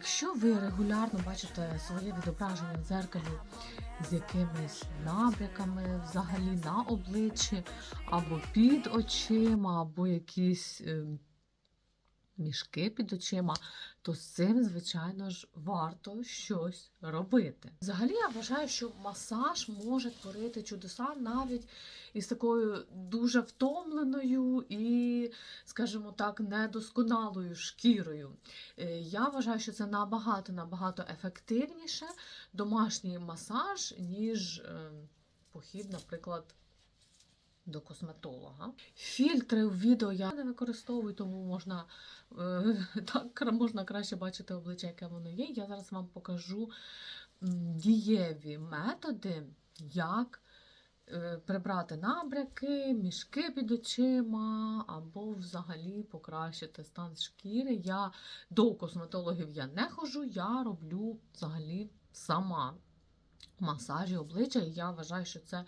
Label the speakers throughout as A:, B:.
A: Якщо ви регулярно бачите своє відображення в дзеркалі з якимись набряками взагалі на обличчі, або під очима, або якісь е, мішки під очима, то з цим, звичайно ж, варто щось робити. Взагалі, я вважаю, що масаж може творити чудеса навіть із такою дуже втомленою і, скажімо так, недосконалою шкірою. Е, Я вважаю, що це набагато набагато ефективніше домашній масаж, ніж е, похід, наприклад. До косметолога. Фільтри в відео я не використовую, тому можна, е, так, можна краще бачити обличчя, яке воно є. Я зараз вам покажу дієві методи, як прибрати набряки, мішки під очима, або взагалі покращити стан шкіри. Я до косметологів я не ходжу, я роблю взагалі сама масажі обличчя, і я вважаю, що це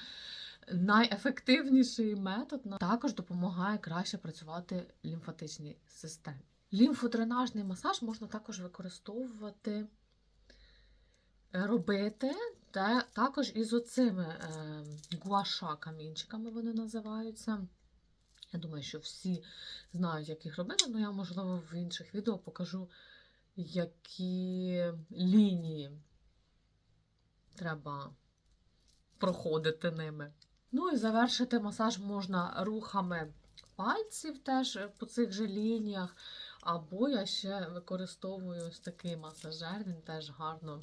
A: найефективніший метод. Також допомагає краще працювати лімфатичній системі. Лімфодренажний масаж можна також використовувати, е, робити та також із оцими е, гуаша камінчиками вони називаються. Я думаю, що всі знають, як їх робити, але я, можливо, в інших відео покажу, які лінії треба проходити ними. Ну і завершити масаж можна рухами пальців теж по цих же лініях. Або я ще використовую ось такий масажер, він теж гарно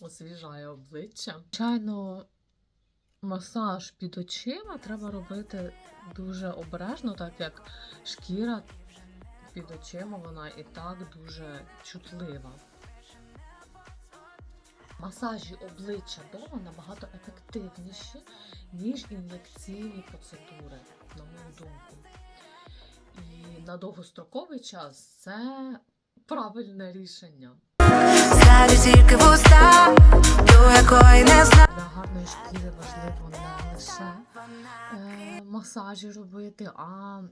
A: освіжає обличчя. Звичайно, масаж під очима треба робити дуже обережно, так як шкіра під очима вона і так дуже чутлива. Масажі обличчя вдома набагато ефективніші, ніж ін'єкційні процедури, на мою думку. І на довгостроковий час це правильне рішення.
B: Знаю тільки вуста, до якої не знаю.
A: Для шкіри важливо не лише е, масажі робити, а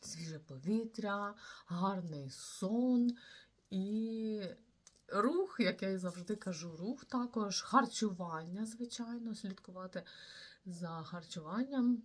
A: свіже повітря, гарний сон і рух, як я і завжди кажу, рух також, харчування, звичайно, слідкувати за харчуванням